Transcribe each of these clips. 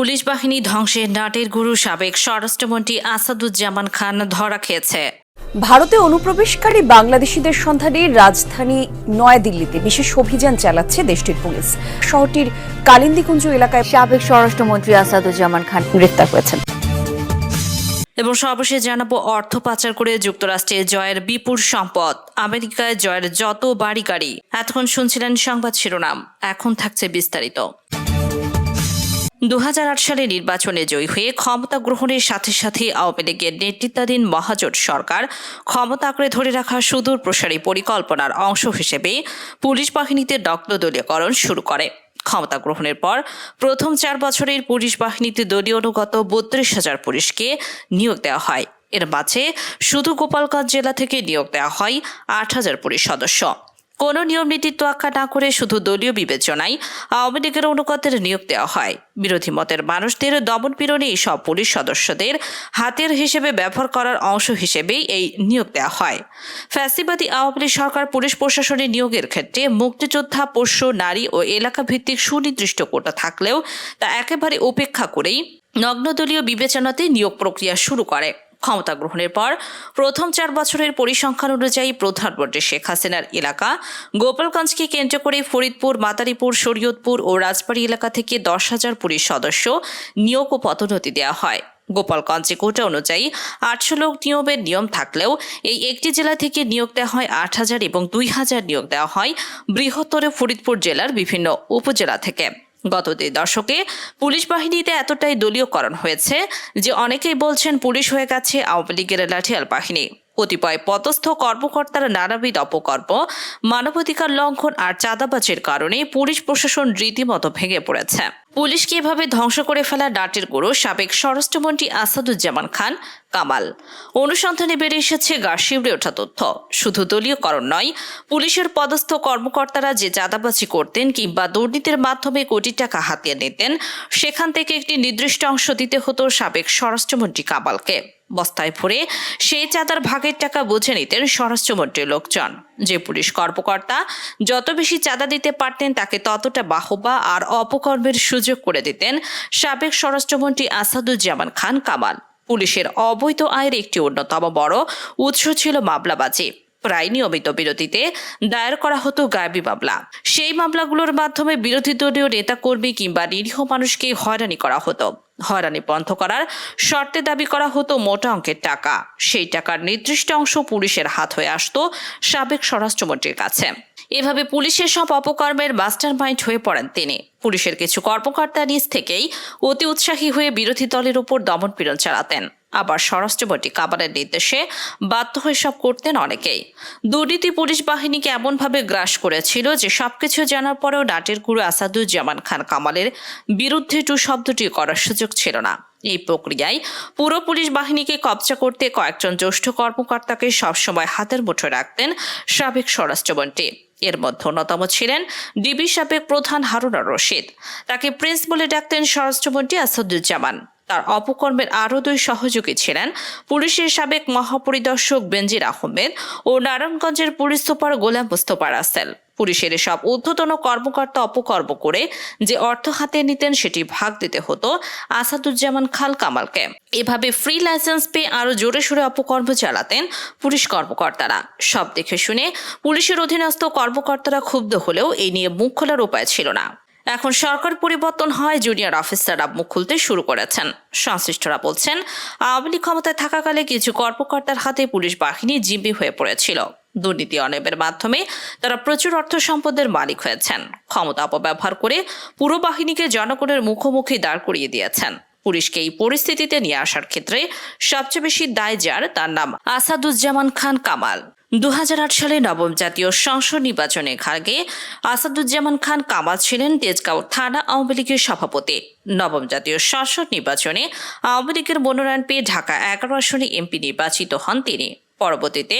Police বাহিনী ধ্বংসে নাটের গুরু সাবেক স্বরাষ্ট্রমন্ত্রী আসাদুজ্জামান খান ধরা খেয়েছে। ভারতে অনুপ্রবেশকারী বাংলাদেশিদের সন্ধানে রাজধানী নয়াদিল্লিতে বিশেষ অভিযান চালাচ্ছে দেশটির পুলিশ। শহরটির কালিন্দিকুঞ্জ এলাকায় সাবেক স্বরাষ্ট্রমন্ত্রী আসাদুজ্জামান খান গ্রেফতার হয়েছেন। এবং সর্বশেষ জানাব অর্থ পাচার করে যুক্তরাষ্ট্রে জয়ের বিপুল সম্পদ আমেরিকায় জয়ের যত বাড়ি গাড়ি। এতক্ষণ শুনছিলেন সংবাদ শিরোনাম এখন থাকছে বিস্তারিত। দু হাজার আট সালে নির্বাচনে জয়ী হয়ে ক্ষমতা গ্রহণের সাথে সাথে আওয়ামী লীগের নেতৃত্বাধীন মহাজোট সরকার ক্ষমতা আঁকড়ে ধরে রাখা সুদূর প্রসারী পরিকল্পনার অংশ হিসেবে পুলিশ বাহিনীতে দলীয়করণ শুরু করে। ক্ষমতা গ্রহণের পর প্রথম চার বছরের পুলিশ বাহিনীতে দলীয় অনুগত বত্রিশ হাজার পুলিশকে নিয়োগ দেওয়া হয়। এর মাঝে শুধু গোপালগঞ্জ জেলা থেকে নিয়োগ দেওয়া হয় আট হাজার পুলিশ সদস্য। কোনো নিয়ম নীতির তোয়াক্কা না করে শুধু দলীয় বিবেচনায় আওয়ামী লীগের অনুগতের নিয়োগ দেওয়া হয়। বিরোধী মতের মানুষদের দমন পীড়নে সব পুলিশ সদস্যদের হাতের হিসেবে ব্যবহার করার অংশ হিসেবেই এই নিয়োগ দেওয়া হয়। ফ্যাসিবাদী আওয়ামী লীগ সরকার পুলিশ প্রশাসনে নিয়োগের ক্ষেত্রে মুক্তিযোদ্ধা, পোষ্য, নারী ও এলাকা ভিত্তিক সুনির্দিষ্ট কোটা থাকলেও তা একেবারে উপেক্ষা করেই নগ্নদলীয় বিবেচনাতে নিয়োগ প্রক্রিয়া শুরু করে। ক্ষমতা গ্রহণের পর প্রথম চার বছরের পরিসংখ্যান অনুযায়ী প্রধানমন্ত্রী শেখ হাসিনার এলাকা। গোপালগঞ্জকে কেন্দ্র করে ফরিদপুর, মাতারীপুর, শরীয়তপুর ও রাজবাড়ী এলাকা থেকে দশ হাজার পুলিশ সদস্য নিয়োগ ও পদোন্নতি দেওয়া হয়। গোপালগঞ্জে কোটা অনুযায়ী আটশো লোক নিয়োগের নিয়ম থাকলেও এই একটি জেলা থেকে নিয়োগ দেওয়া হয় আট হাজার এবং দুই হাজার নিয়োগ দেওয়া হয় বৃহত্তর ফরিদপুর জেলার বিভিন্ন উপজেলা থেকে। গত দুই দশকে পুলিশ বাহিনীতে এতটাই দলীয়করণ হয়েছে যে অনেকেই বলছেন পুলিশ হয়ে গেছে আওয়ামী লীগের লাঠিয়াল বাহিনী। কতিপয় পদস্থ কর্মকর্তারা নানাবিধ অপকর্ম, মানবাধিকার লঙ্ঘন আর চাঁদাবাজির কারণে পুলিশ প্রশাসন রীতিমতো ভেঙে পড়েছে। পুলিশকে এভাবে ধ্বংস করে ফেলা ডাটের গুরু সাবেক স্বরাষ্ট্রমন্ত্রী আসাদুজ্জামান খান কামাল। অনুসন্ধানে বেড়ে এসেছে গা শিবড়ে ওঠা তথ্য। শুধু দলীয়করণ নয়, পুলিশের পদস্থ কর্মকর্তারা যে চাঁদাবাজি করতেন কিংবা দুর্নীতির মাধ্যমে কোটি টাকা হাতিয়ে নিতেন, সেখান থেকে একটি নির্দিষ্ট অংশ দিতে হতো সাবেক স্বরাষ্ট্রমন্ত্রী কামালকে। বস্তায় ভরে সেই চাঁদার ভাগের টাকা বুঝে নিতেন স্বরাষ্ট্রমন্ত্রীর লোকজন। যে পুলিশ কর্মকর্তা যত বেশি চাঁদা দিতে পারতেন তাকে ততটা বাহবা আর অপকর্মের সুযোগ করে দিতেন সাবেক স্বরাষ্ট্রমন্ত্রী আসাদুজ্জামান খান কামাল। পুলিশের অবৈধ আয়ের একটি অন্যতম বড় উৎস ছিল মামলাবাজি। প্রায় নিয়মিত বিরতিতে দায়ের করা হতো গায়েবী মামলা। সেই মামলাগুলোর মাধ্যমে বিরোধী দলীয় নেতাকর্মী কিংবা নিরীহ মানুষকে হয়রানি করা হতো। হয়রানি বন্ধ করার শর্তে দাবি করা হতো মোটা অঙ্কের টাকা। সেই টাকার নির্দিষ্ট অংশ পুলিশের হাত হয়ে আসতো সাবেক স্বরাষ্ট্রমন্ত্রীর কাছে। এভাবে পুলিশের সব অপকর্মের মাস্টার মাইন্ড হয়ে পড়েন তিনি। পুলিশের কিছু কর্মকর্তা নিজ থেকেই অতি উৎসাহী হয়ে বিরোধী দলের উপর দমনপীড়ন চালাতেন। আবার স্বরাষ্ট্রমন্ত্রী কাবারের নির্দেশে বাধ্য হয়ে সব করতেন অনেকেই। দুর্নীতি পুলিশ বাহিনীকে এমনভাবে গ্রাস করেছিল যে সবকিছু জানার পরেও নাটের গুরু আসাদুজ্জামান খান কামালের বিরুদ্ধে টু শব্দটি করার সুযোগ ছিল না। এই প্রক্রিয়ায় পুরো পুলিশ বাহিনীকে কবজা করতে কয়েকজন জ্যেষ্ঠ কর্মকর্তাকে সবসময় হাতের মুঠোয় রাখতেন সাবেক স্বরাষ্ট্রমন্ত্রী এর মধ্যে অন্যতম ছিলেন ডিবি সাবেক প্রধান হারুনা রশিদ। তাকে প্রিন্স বলে ডাকতেন স্বরাষ্ট্রমন্ত্রী আসাদুজ্জামান। তার অপকর্মের আরও দুই সহযোগী ছিলেন পুলিশের সাবেক মহাপরিদর্শক বেনজির আহমেদ ও নারায়ণগঞ্জের পুলিশ সুপার গোলাম মুস্তফা রাসেল। পুলিশের এসব ঊর্ধ্বতন কর্মকর্তা অপকর্ম করে যে অর্থ হাতে নিতেন সেটি ভাগ দিতে হতো আসাদুজ্জামান খাল কামালকে। এভাবে ফ্রি লাইসেন্স পেয়ে আরও জোরে সোরে অপকর্ম চালাতেন পুলিশ কর্মকর্তারা। সব দেখে শুনে পুলিশের অধীনস্থ কর্মকর্তারা ক্ষুব্ধ হলেও এই নিয়ে মুখ খোলার উপায় ছিল না। এখন সরকার পরিবর্তন হয় জুনিয়র অফিসাররা মুখ খুলতে শুরু করেছেন। সংশ্লিষ্টরা বলছেন, আওয়ামী লীগ ক্ষমতায় থাকাকালে কিছু কর্মকর্তার হাতে পুলিশ বাহিনী জিম্মি হয়ে পড়েছিল। দুর্নীতি অনেবের মাধ্যমে তারা প্রচুর অর্থ সম্পদের মালিক হয়েছেন। ক্ষমতা অপব্যবহার করে পুরো বাহিনীকে জনগণের মুখোমুখি দাঁড় করিয়ে দিয়েছেন। পুলিশকে এই পরিস্থিতিতে নিয়ে আসার ক্ষেত্রে সবচেয়ে বেশি দায় যার, তার নাম আসাদুজ্জামান খান কামাল। দু হাজার আট সালে নবম জাতীয় সংসদ নির্বাচনে খাগে আসাদুজ্জামান খান কামাল ছিলেন তেজগাঁও থানা আওয়ামী লীগের সভাপতি। নবম জাতীয় সংসদ নির্বাচনে আওয়ামী লীগের মনোনয়ন পেয়ে ঢাকা এগারো আসনে এমপি নির্বাচিত হন তিনি। পরবর্তীতে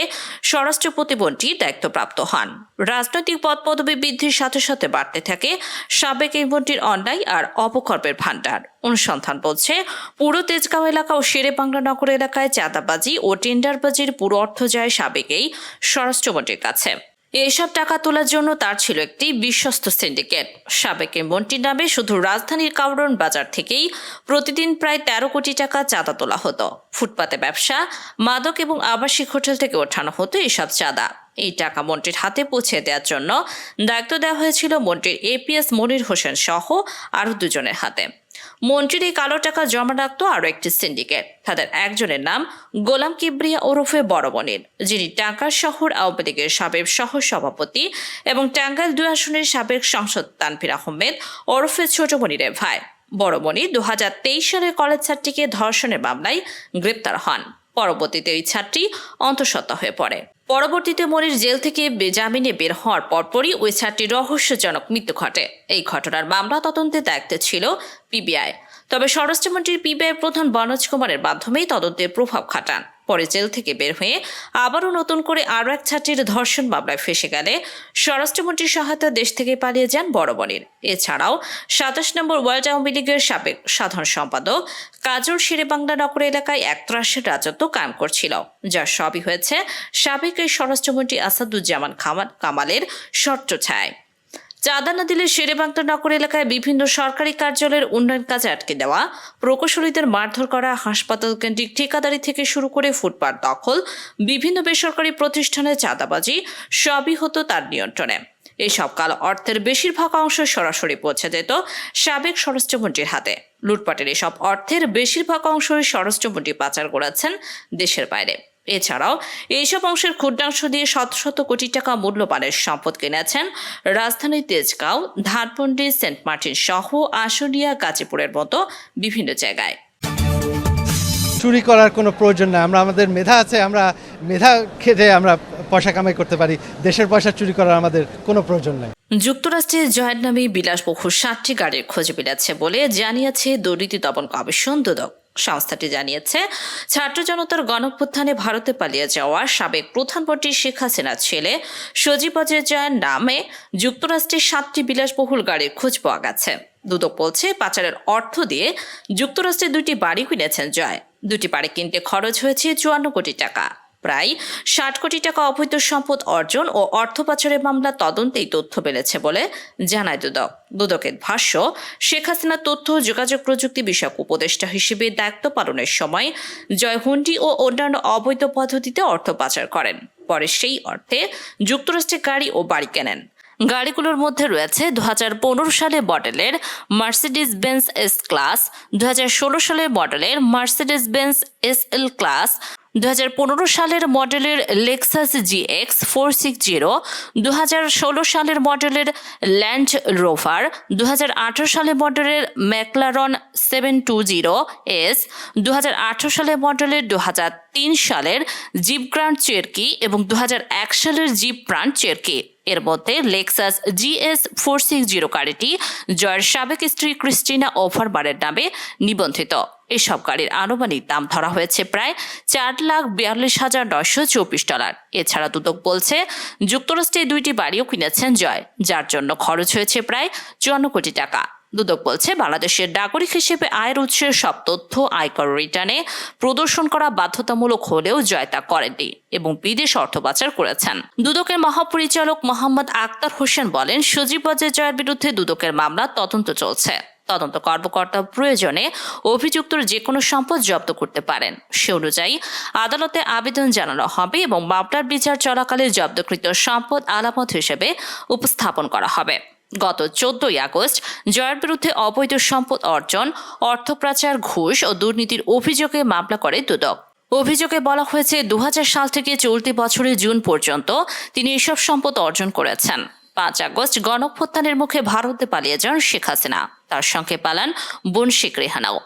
স্বরাষ্ট্র প্রতিমন্ত্রী দায়িত্বপ্রাপ্ত হন। রাজনৈতিক পদ পদবি বৃদ্ধির সাথে সাথে বাড়তে থাকে সাবেক এই মন্ত্রীর অন্যায় আর অপকর্মের ভাণ্ডার। অনুসন্ধান বলছে, পুরো তেজগাঁও এলাকা ও শেরে বাংলা নগর এলাকায় চাঁদাবাজি ও টেন্ডারবাজির পুরো অর্থ যায় সাবেক এই স্বরাষ্ট্রমন্ত্রীর কাছে। এইসব টাকা তোলার জন্য তার ছিল একটি বিশ্বস্ত সিন্ডিকেট। সাবেক মন্ত্রীর নামে শুধু রাজধানীর কাউরন বাজার থেকেই প্রতিদিন প্রায় তেরো কোটি টাকা চাঁদা তোলা হতো। ফুটপাতে ব্যবসা, মাদক এবং আবাসিক হোটেল থেকে ওঠানো হতো এসব চাঁদা। এই টাকা মন্ত্রীর হাতে পৌঁছে দেওয়ার জন্য দায়িত্ব দেওয়া হয়েছিল মন্ত্রীর এপিএস মনির হোসেন সহ আরও দুজনের হাতে। মন্ত্রীর এই কালো টাকা জমা রাখত আরও একটি সিন্ডিকেট। তাদের একজনের নাম গোলাম কিবরিয়া ওরফে বড়মনির যিনি টাঙ্গাইল শহর আওয়ামী লীগের সাবেক সহ সভাপতি এবং টাঙ্গাইল দুই আসনের সাবেক সংসদ তানভীর আহমেদ ওরফে ছোট মনিরের ভাই। বড়মণি দুহাজার তেইশ সালে কলেজ ছাত্রীকে ধর্ষণের মামলায় গ্রেপ্তার হন। পরবর্তীতে ওই ছাত্রী অন্তঃসত্ত্বা হয়ে পড়ে। পরবর্তীতে মনির জেল থেকে বেজামিনে বের হওয়ার পরপরই ওই ছাত্রীর রহস্যজনক মৃত্যু ঘটে। এই ঘটনার মামলা তদন্তে দায়িত্ব ছিল পিবিআই তবে স্বরাষ্ট্রমন্ত্রীর পিবিআই প্রধান বনজ কুমারের মাধ্যমেই তদন্তের প্রভাব খাটান। পরে জেল থেকে বের হয়ে আবারও নতুন করে আরও এক ছাত্রীর ধর্ষণ মামলায় ফেসে গেলে স্বরাষ্ট্রমন্ত্রীর সহায়তা দেশ থেকে পালিয়ে যান বড়বনির। এছাড়াও সাতাশ নম্বর ওয়ার্ল্ড আওয়ামী লীগের সাবেক সাধারণ সম্পাদক কাজল শেরেবাংলা নগর এলাকায় এক ত্রাসের রাজত্ব কায়েম করছিল যার সবই হয়েছে সাবেক এই স্বরাষ্ট্রমন্ত্রী আসাদুজ্জামান খামাল কামালের শর্ত ছায়। চাঁদা না দিলে শেরেবাংলা নগর এলাকায় বিভিন্ন সরকারি কার্যালয়ের উন্নয়ন কাজে আটকে দেওয়া, প্রকৌশলীদের মারধর করা, হাসপাতাল কেন্দ্রিক ঠিকাদারি থেকে শুরু করে ফুটপাত দখল, বিভিন্ন বেসরকারি প্রতিষ্ঠানে চাঁদাবাজি সবই হতো তার নিয়ন্ত্রণে। এসব কাল অর্থের বেশিরভাগ অংশ সরাসরি পৌঁছে যেত সাবেক স্বরাষ্ট্রমন্ত্রীর হাতে। লুটপাটের এসব অর্থের বেশিরভাগ অংশই স্বরাষ্ট্রমন্ত্রী পাচার করেছেন দেশের বাইরে। এছাড়াও এইসব অংশের ক্ষুদ্রাংশ দিয়ে শত শত কোটি টাকা মূল্যবানের সম্পদ কিনেছেন রাজধানীর তেজগাঁও ধানপন্ডি সেন্ট মার্টিন সহ আশুলিয়া গাজীপুরের মতো বিভিন্ন জায়গায়। চুরি করার কোনো প্রয়োজন নেই। আমরা আমাদের মেধা আছে আমরা মেধা খেটে আমরা পয়সা কামাই করতে পারি। দেশের পয়সা চুরি করার আমাদের কোনো প্রয়োজন নেই। যুক্তরাষ্ট্রের জয়ের নামে বিলাসবহু সাতটি গাড়ির খোঁজ মিলেছে বলে জানিয়েছে দুর্নীতি দমন কমিশন দুদক। সংস্থাটি জানিয়েছে, ছাত্র জনতার গণপ্রত্থানে ভারতে পালিয়ে যাওয়া সাবেক প্রধানমন্ত্রী শেখ হাসিনার ছেলে সজীব অজয়ের জয়ের নামে যুক্তরাষ্ট্রের সাতটি বিলাসবহুল গাড়ির খোঁজ পাওয়া গেছে। দুদক বলছে, পাচারের অর্থ দিয়ে যুক্তরাষ্ট্রে দুটি বাড়ি কিনেছেন জয়। দুটি বাড়ি কিনতে খরচ হয়েছে চুয়ান্ন কোটি টাকা। প্রায় ষাট কোটি টাকা অবৈধ সম্পদ অর্জন ও অর্থ পাচারের মামলা তদন্তেই তথ্য পেলেছে বলে জানায় দুদক। দুদকের ভাষ্য, শেখ হাসিনা তথ্য যোগাযোগ প্রযুক্তি বিষয়ক উপদেষ্টা হিসেবে দায়িত্ব পালনের সময় জয় হুন্ডি ও অন্যান্য অবৈধ পদ্ধতিতে অর্থ পাচার করেন। পরে সেই অর্থে যুক্তরাষ্ট্রে গাড়ি ও বাড়ি কেনেন। গাড়িগুলোর মধ্যে রয়েছে দু হাজার পনেরো সালে মডেলের মার্সিডিস বেন্স এস ক্লাস দু সালের মডেলের Mercedes Benz S L class দু হাজার পনেরো সালের মডেলের Lexus G X four six zero দু হাজার ষোলো সালের মডেলের ল্যান্ড রোভার দু সালের মডেলের McLaren seven two zero S দু সালের মডেলের দু তিন সালের জিপ গ্রান্ড চেরকি এবং দু হাজার এক সালের জিপ ব্রান্ড চেরকি এর মধ্যে Lexus GS four six zero গাড়িটি জয়ের সাবেক স্ত্রী ক্রিস্টিনা ওভারবারের নামে নিবন্ধিত। এসব গাড়ির আনুমানিক দাম ধরা হয়েছে প্রায় চার লাখ বিয়াল্লিশ হাজার নয়শো চব্বিশ ডলার। এছাড়া দুদক বলছে, যুক্তরাষ্ট্রে দুইটি বাড়িও কিনেছেন জয়, যার জন্য খরচ হয়েছে প্রায় চুয়ান্ন কোটি টাকা। দুদক বলছে, বাংলাদেশের নাগরিক হিসেবে আয়ের উৎসের সব তথ্য, আয়কর রিটার্নে প্রদর্শন করা বাধ্যতামূলক হলেও জয় তা করেননি এবং বিদেশ অর্থ পাচার করেছেন। দুদকের মহাপরিচালক মোহাম্মদ আক্তার হোসেন বলেন, সজীব জয়ের বিরুদ্ধে দুদকের মামলা তদন্ত চলছে। তদন্ত কর্মকর্তা প্রয়োজনে অভিযুক্তর যে কোনো সম্পদ জব্দ করতে পারেন। সে অনুযায়ী আদালতে আবেদন জানানো হবে এবং মামলার বিচার চলাকালে জব্দকৃত সম্পদ আলামত হিসেবে উপস্থাপন করা হবে। গত চোদ্দই আগস্ট জয়ের বিরুদ্ধে অবৈধ সম্পদ অর্জন অর্থপ্রাচার ঘুষ ও দুর্নীতির অভিযোগে মামলা করে দুদক। অভিযোগে বলা হয়েছে দু হাজার সাল থেকে চলতি বছরের জুন পর্যন্ত তিনি এসব সম্পদ অর্জন করেছেন। পাঁচ আগস্ট গণপ্রত্যানের মুখে ভারতে পালিয়ে যান শেখ হাসিনা। তার সঙ্গে পালান বোন শেখ রেহানাও।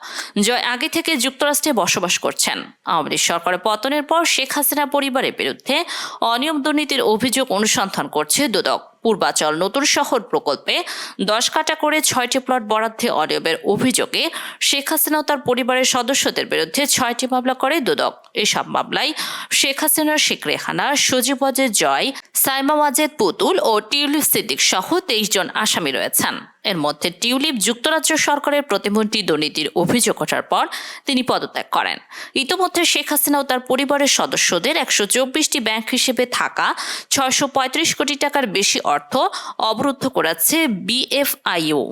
জয় আগে থেকে যুক্তরাষ্ট্রে বসবাস করছেন। আওয়ামী লীগ সরকারের পতনের পর শেখ হাসিনা পরিবারের বিরুদ্ধে অনিয়ম দুর্নীতির অভিযোগ অনুসন্ধান করছে দুদক। পূর্বাচল নতুন শহর প্রকল্পে দশ কাটা করে ছয়টি প্লট বরাদ্দে অনিয়মের অভিযোগে শেখ হাসিনা ও তার পরিবারের সদস্যদের বিরুদ্ধে ছয়টি মামলা করে দুদক। এসব মামলায় শেখ হাসিনার শেখ রেহানা, সজীব অজয় জয়, সাইমা ওয়াজেদ পুতুল ও টিউলিপ সিদ্দিক সহ তেইশ জন আসামি রয়েছেন। এর মধ্যে টিউলিপ যুক্তরাজ্য সরকারের প্রতিমন্ত্রী দুর্নীতির অভিযোগ ওঠার পর তিনি পদত্যাগ করেন। ইতিমধ্যে শেখ হাসিনা ও তার পরিবারের সদস্যদের একশো চব্বিশটি ব্যাংক হিসেবে থাকা ছয়শো পঁয়ত্রিশ কোটি টাকার বেশি অর্থ অবরুদ্ধ করাচ্ছে বিএফআইও।